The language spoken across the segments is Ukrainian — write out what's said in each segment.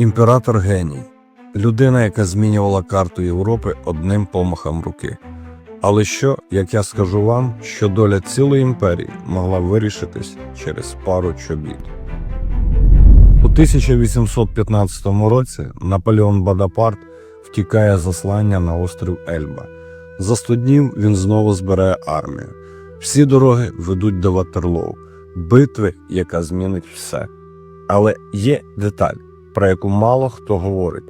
Імператор геній людина, яка змінювала карту Європи одним помахом руки. Але що, як я скажу вам, що доля цілої імперії могла вирішитись через пару чобіт? У 1815 році Наполеон Бонапарт втікає з заслання на острів Ельба. За 100 днів він знову збирає армію. Всі дороги ведуть до Ватерлоу, битви, яка змінить все. Але є деталь, про яку мало хто говорить.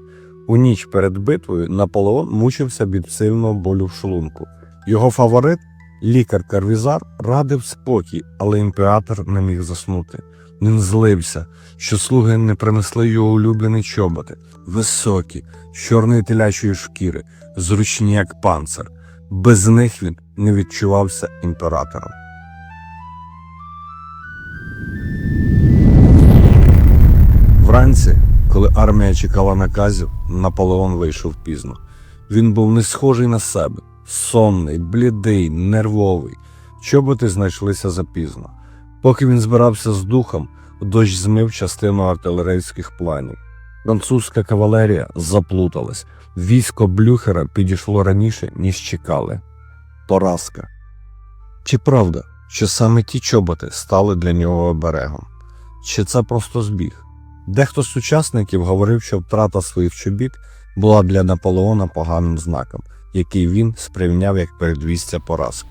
У ніч перед битвою Наполеон мучився від сильного болю в шлунку. Його фаворит, лікар Карвізар, радив спокій, але імператор не міг заснути. Він злився, що слуги не принесли його улюблені чоботи, високі, чорної телячої шкіри, зручні як панцир. Без них він не відчувався імператором. Вранці, коли армія чекала наказів, Наполеон вийшов пізно. Він був не схожий на себе, сонний, блідий, нервовий. Чоботи знайшлися запізно. Поки він збирався з духом, дощ змив частину артилерійських планів. Французька кавалерія заплуталась. Військо Блюхера підійшло раніше, ніж чекали. Поразка. Чи правда, що саме ті чоботи стали для нього оберегом? Чи це просто збіг? Дехто з учасників говорив, що втрата своїх чобіт була для Наполеона поганим знаком, який він сприйняв як передвістя поразки.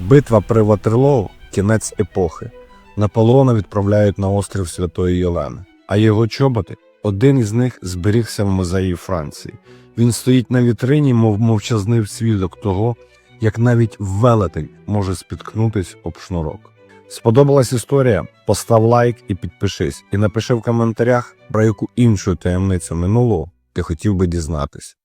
Битва при Ватерлоу кінець епохи. Наполеона відправляють на острів Святої Єлени, а його чоботи один із них зберігся в музеї Франції. Він стоїть на вітрині, мов мовчазний свідок того, як навіть велетень може спіткнутись об шнурок. Сподобалась історія? Постав лайк і підпишись, і напиши в коментарях, про яку іншу таємницю минулого ти хотів би дізнатись.